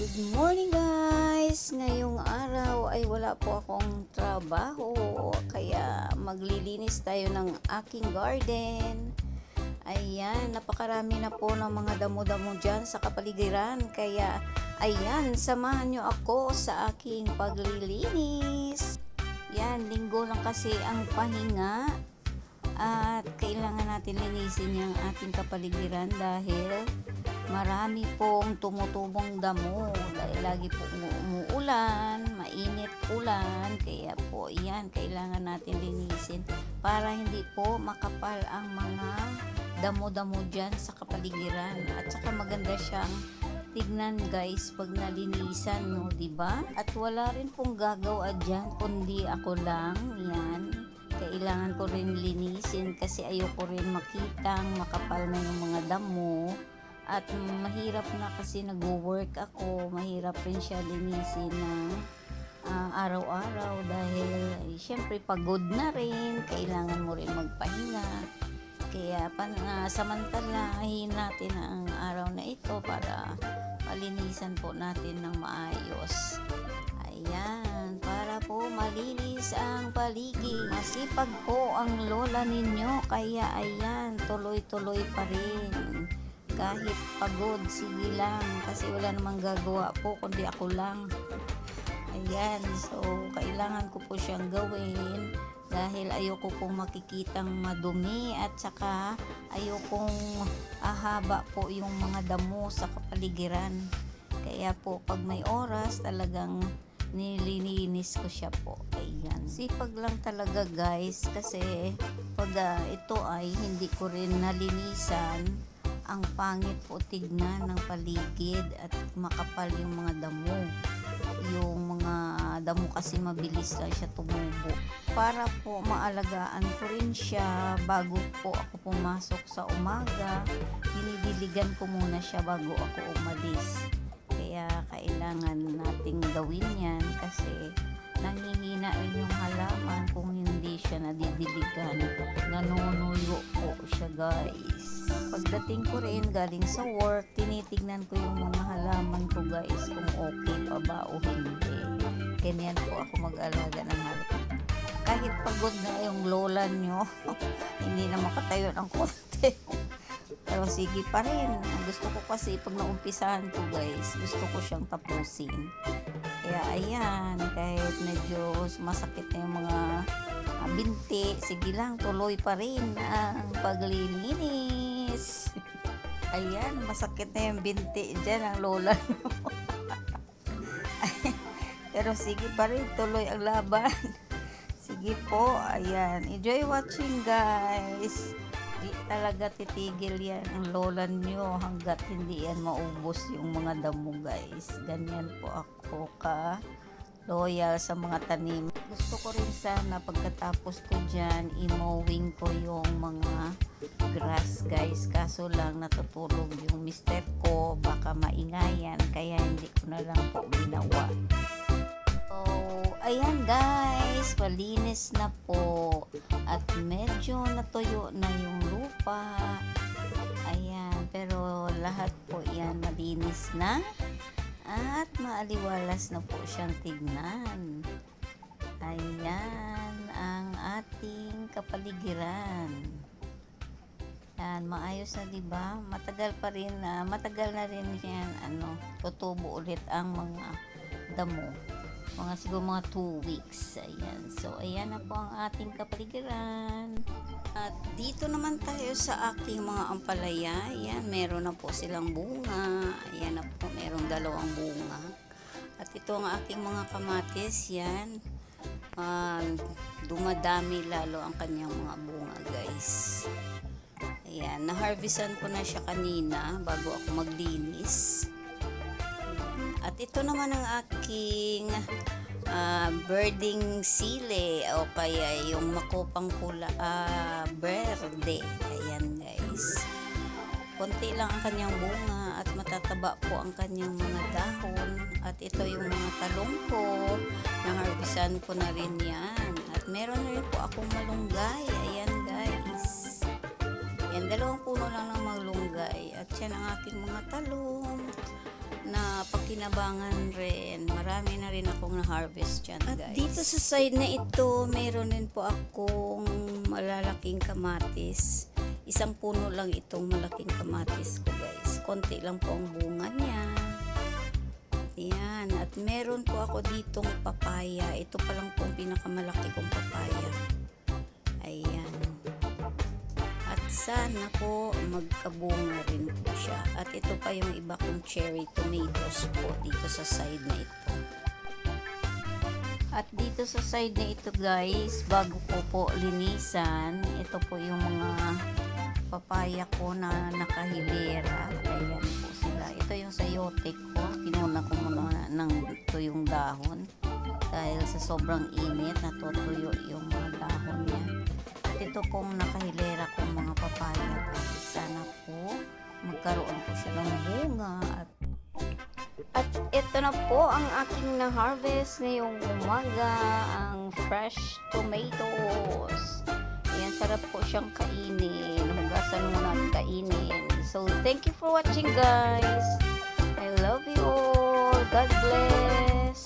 Good morning guys! Ngayong araw ay wala po akong trabaho kaya maglilinis tayo ng aking garden. Ayan, napakarami na po ng mga damo-damo dyan sa kapaligiran kaya ayan, samahan nyo ako sa aking paglilinis. Yan, linggo lang kasi ang pahinga at kailangan natin linisin yung ating kapaligiran dahil marami pong tumutubong damo dahil lagi po umuulan, mainit ulan, kaya po yan, kailangan natin linisin para hindi po makapal ang mga damo-damo dyan sa kapaligiran at saka maganda siyang tignan guys pag nalinisan no, ba? At wala rin pong gagawa diyan kundi ako lang, yan. Kailangan ko rin linisin kasi ayoko rin makitang makapal na yung mga damo at mahirap na kasi nag-work ako, mahirap rin siya linisin ng ah, araw-araw dahil ay, syempre pagod na rin, kailangan mo rin magpahinga. Kaya pan, uh, samantalahin natin ang araw na ito para malinisan po natin ng maayos. Ayan, para po malinis ang paligid. Masipag po ang lola ninyo, kaya ayan, tuloy-tuloy pa rin kahit pagod, sige lang. Kasi wala namang gagawa po kundi ako lang. Ayan, so kailangan ko po siyang gawin. Dahil ayoko pong makikitang madumi at saka ayokong ahaba po yung mga damo sa kapaligiran. Kaya po pag may oras talagang nililinis ko siya po. Ayan, sipag lang talaga guys. Kasi pag uh, ito ay hindi ko rin nalinisan ang pangit po tignan ng paligid at makapal yung mga damo. Yung mga damo kasi mabilis lang siya tumubo. Para po maalagaan ko rin siya bago po ako pumasok sa umaga, dinidiligan ko muna siya bago ako umalis. Kaya kailangan nating gawin yan kasi nangihina yung halaman kung hindi siya nadidiligan. Nanunuyo po siya guys. Pagdating ko rin galing sa work, tinitignan ko yung mga halaman ko guys kung okay pa ba o hindi. Ganyan po ako mag-alaga ng halaman. Kahit pagod na yung lola nyo, hindi na makatayo ng konti. Pero sige pa rin. Gusto ko kasi pag naumpisahan ko guys, gusto ko siyang tapusin. Kaya ayan, kahit medyo masakit na yung mga uh, binti, sige lang, tuloy pa rin ang paglilinis. Ayan, masakit na yung binti dyan ang lola Pero sige pa rin, tuloy ang laban. sige po, ayan. Enjoy watching guys. Di talaga titigil yan ang lola nyo hanggat hindi yan maubos yung mga damo guys. Ganyan po ako ka loyal sa mga tanim. Gusto ko rin sana pagkatapos ko dyan, imowing ko yung mga grass guys. Kaso lang natutulog yung mister ko, baka maingayan, kaya hindi ko na lang po ginawa. So, ayan guys, malinis na po. At medyo natuyo na yung lupa. Ayan, pero lahat po yan malinis na. At maaliwalas na po siyang tignan. Ayan ang ating kapaligiran. Yan, maayos na 'di ba? Matagal pa rin na, matagal na rin 'yan ano, tutubo ulit ang mga damo. Mga siguro mga 2 weeks. Ayan. So ayan na po ang ating kapaligiran. At dito naman tayo sa aking mga ampalaya. Ayan, meron na po silang bunga. Ayan na po, merong dalawang bunga. At ito ang aking mga kamatis. Yan. Uh, dumadami lalo ang kanyang mga bunga, guys. Ayan, na-harvestan ko na siya kanina bago ako maglinis. At ito naman ang aking uh, birding sile o kaya yung makupang pula uh, berde. Ayan guys. Konti lang ang kanyang bunga at matataba po ang kanyang mga dahon. At ito yung mga talong ko. Nang-harvestan ko na rin yan. At meron na rin po akong malunggay. Ayan guys. Yan, dalawang puno lang ng malunggay. At yan ang aking mga talong na mapakinabangan rin. Marami na rin akong na-harvest dyan, guys. At dito sa side na ito, meron din po akong malalaking kamatis. Isang puno lang itong malaking kamatis ko, guys. Konti lang po ang bunga niya. Ayan. At meron po ako ditong papaya. Ito pa lang po ang pinakamalaki kong papaya. Ayan. At sana po magkabunga rin po siya. At ito pa yung iba kong cherry tomatoes po dito sa side na ito. At dito sa side na ito guys, bago ko po linisan, ito po yung mga papaya ko na nakahilera. Ayan po sila. Ito yung sayote ko. Kinuna ko muna ng tuyong dahon. Dahil sa sobrang init, natutuyo yung mga dahon niya. At ito pong nakahilera kong mga papaya. Sana po magkaroon po siya ng bunga at at ito na po ang aking na-harvest ngayong umaga, ang fresh tomatoes. Ayan, sarap po siyang kainin. Hugasan mo na at kainin. So, thank you for watching guys. I love you all. God bless.